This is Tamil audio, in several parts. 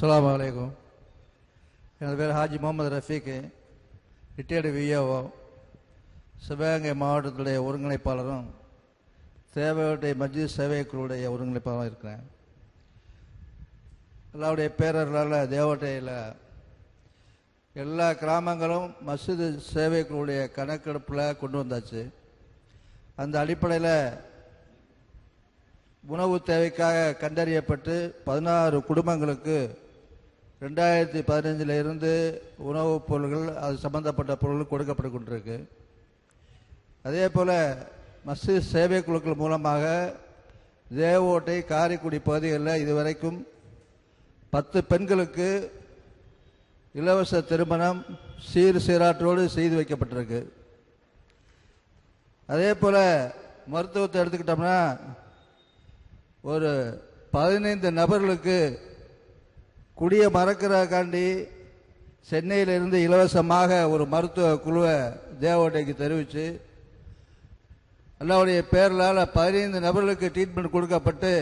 அஸ்லாம் அலைக்கும் எனது பேர் ஹாஜி முகமது ரஃபீக்கு ரிட்டையர்டு விஏஓ சிவகங்கை மாவட்டத்துடைய ஒருங்கிணைப்பாளரும் தேவையுடைய மஸ்ஜித் சேவை குழுவுடைய ஒருங்கிணைப்பாளரும் இருக்கிறேன். எல்லாருடைய பேரர்களால் தேவட்டையில் எல்லா கிராமங்களும் மஸ்ஜித் சேவை கணக்கெடுப்பில் கொண்டு வந்தாச்சு. அந்த அடிப்படையில் உணவு தேவைக்காக கண்டறியப்பட்டு பதினாறு குடும்பங்களுக்கு ரெண்டாயிரத்தி பதினஞ்சில் இருந்து உணவுப் பொருள்கள் அது சம்பந்தப்பட்ட பொருட்கள் கொடுக்கப்பட்டு கொண்டிருக்கு அதே போல் மஸ்ஜித் சேவை குழுக்கள் மூலமாக தேவோட்டை காரைக்குடி பகுதிகளில் இதுவரைக்கும் பத்து பெண்களுக்கு இலவச திருமணம் சீர் சீராற்றோடு செய்து வைக்கப்பட்டிருக்கு. அதே போல் மருத்துவத்தை எடுத்துக்கிட்டோம்னா ஒரு பதினைந்து நபர்களுக்கு குடிய மறக்கிறக்காண்டி சென்னையிலிருந்து இலவசமாக ஒரு மருத்துவ குழுவை தேவோட்டைக்கு தெரிவித்து அல்லாவுடைய பேரலால் பதினைந்து நபர்களுக்கு ட்ரீட்மெண்ட் கொடுக்கப்பட்டு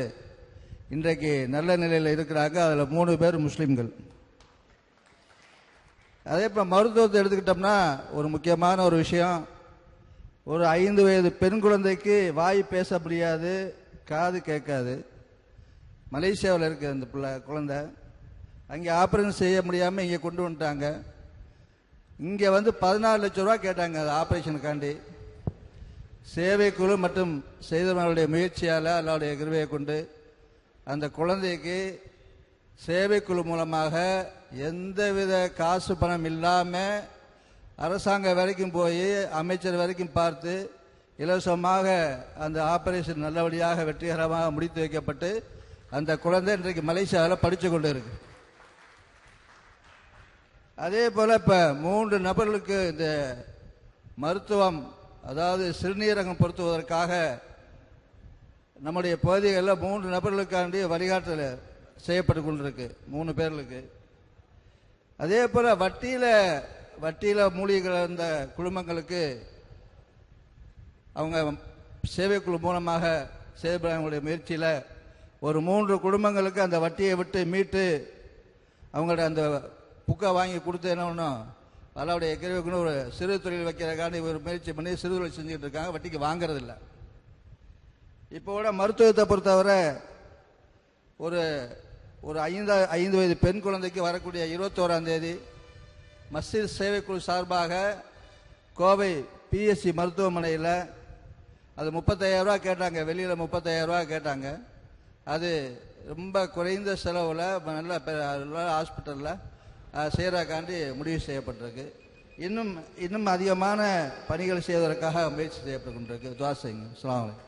இன்றைக்கு நல்ல நிலையில் இருக்கிறாங்க. அதில் மூணு பேர் முஸ்லீம்கள். அதே போல் மருத்துவத்தை எடுத்துக்கிட்டோம்னா ஒரு முக்கியமான ஒரு விஷயம். ஒரு ஐந்து வயது பெண் குழந்தைக்கு வாய் பேச முடியாது காது கேட்காது. மலேசியாவில் இருக்குது அந்த பிள்ளை குழந்தை. அங்கே ஆப்ரேஷன் செய்ய முடியாமல் இங்கே கொண்டு வந்துட்டாங்க. இங்கே வந்து பதினாலு லட்ச ரூபா கேட்டாங்க அது ஆப்ரேஷனுக்காண்டி சேவைக்குழு மற்றும் செய்தவர்களுடைய முயற்சியால் அல்லாவுடைய கிருவையை கொண்டு அந்த குழந்தைக்கு சேவைக்குழு மூலமாக எந்தவித காசு பணம் இல்லாமல் அரசாங்கம் வரைக்கும் போய் அமைச்சர் வரைக்கும் பார்த்து இலவசமாக அந்த ஆபரேஷன் நல்லபடியாக வெற்றிகரமாக முடித்து வைக்கப்பட்டு அந்த குழந்தை இன்றைக்கு மலேசியாவில் படித்து கொண்டு இருக்குது அதே போல் இப்போ மூன்று நபர்களுக்கு இந்த மருத்துவம் அதாவது சிறுநீரகம் பொருத்துவதற்காக நம்முடைய பகுதிகளில் மூன்று நபர்களுக்காண்டி வழிகாட்டல் செய்யப்பட்டு கொண்டிருக்கு மூணு பேர்களுக்கு. அதே போல் வட்டியில் வட்டியில் மூலிகை இருந்த குடும்பங்களுக்கு அவங்க சேவைக்குழு மூலமாக செயல்படுறவங்களுடைய முயற்சியில் ஒரு மூன்று குடும்பங்களுக்கு அந்த வட்டியை விட்டு மீட்டு அவங்களோட அந்த புக்கை வாங்கி கொடுத்து என்ன ஒன்றும் அல்லாவுடைய கருவிக்குன்னு ஒரு சிறு தொழில் வைக்கிறதுக்காண்டி ஒரு முயற்சி பண்ணி சிறு தொழில் செஞ்சுட்டு இருக்காங்க வட்டிக்கு வாங்குறதில்ல. இப்போ கூட மருத்துவத்தை பொறுத்தவரை ஒரு ஒரு ஐந்து ஐந்து வயது பெண் குழந்தைக்கு வரக்கூடிய இருபத்தோராம் தேதி மஸ்ஜித் சேவைக்குழு சார்பாக கோவை பிஎஸ்சி மருத்துவமனையில் அது முப்பத்தாயிரரூவா கேட்டாங்க வெளியில் முப்பத்தாயிரரூவா கேட்டாங்க. அது ரொம்ப குறைந்த செலவில் நல்ல ஹாஸ்பிட்டலில் செய்கிறக்காண்டி முடிவு செய்யப்பட்டிருக்கு. இன்னும் இன்னும் அதிகமான பணிகள் செய்வதற்காக முயற்சி செய்யப்பட்டு கொண்டிருக்கு துவா செய்யுங்க